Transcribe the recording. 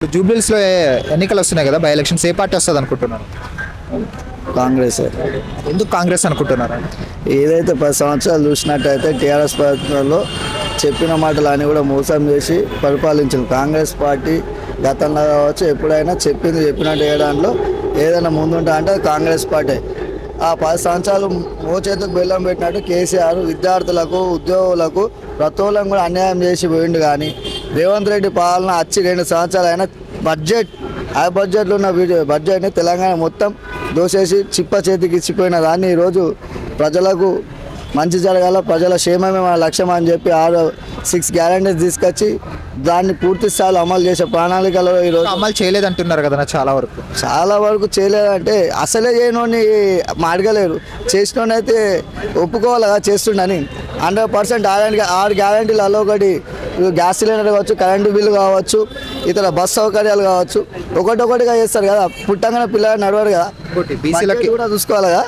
జూబ్లీస్లో ఎన్నికలు వస్తున్నాయి కదా బై ఎలక్షన్స్ ఏ పార్టీ వస్తుంది అనుకుంటున్నారు? కాంగ్రెస్. ఎందుకు కాంగ్రెస్ అనుకుంటున్నారు? ఏదైతే పది సంవత్సరాలు చూసినట్టయితే టీఆర్ఎస్ ప్రభుత్వంలో చెప్పిన మాటలు అని కూడా మోసం చేసి పరిపాలించింది కాంగ్రెస్ పార్టీ గతంలో కావచ్చు ఎప్పుడైనా చెప్పింది చెప్పినట్టు చేయడంలో ఏదైనా ముందుంటా అంటే అది కాంగ్రెస్ పార్టీ. ఆ పది సంవత్సరాలు మోచేతుకు బెల్లం పెట్టినట్టు కేసీఆర్ విద్యార్థులకు ఉద్యోగులకు ప్రతోలం కూడా అన్యాయం చేసి పోయిండు కానీ రేవంత్ రెడ్డి పాలన వచ్చి రెండు సంవత్సరాలు అయినా బడ్జెట్ ఆ బడ్జెట్లో ఉన్న వీడియో బడ్జెట్ని తెలంగాణ మొత్తం దోసేసి చిప్ప చేతికి ఇచ్చిపోయిన దాన్ని ఈరోజు ప్రజలకు మంచి జరగాల ప్రజల క్షేమమే మన లక్ష్యం అని చెప్పి ఆరు సిక్స్ గ్యారంటీస్ తీసుకొచ్చి దాన్ని పూర్తి స్థాయిలో అమలు చేసే ప్రణాళికలో ఈరోజు అమలు చేయలేదంటున్నారు కదా చాలా వరకు. చాలా వరకు చేయలేదంటే అసలే చేయనోని అడగలేరు. చేసినోని అయితే ఒప్పుకోవాలి కదా చేస్తుండని. హండ్రెడ్ పర్సెంట్ ఆరు ఆరు గ్యారంటీలలో ఒకటి గ్యాస్ సిలిండర్ కావచ్చు కరెంటు బిల్లు కావచ్చు ఇతర బస్ సౌకర్యాలు కావచ్చు. ఒకటొకటిగా చేస్తారు కదా పుట్టంగానే పిల్లలు నడవరు కదా. బీసీలకి కూడా చూసుకోవాలి కదా.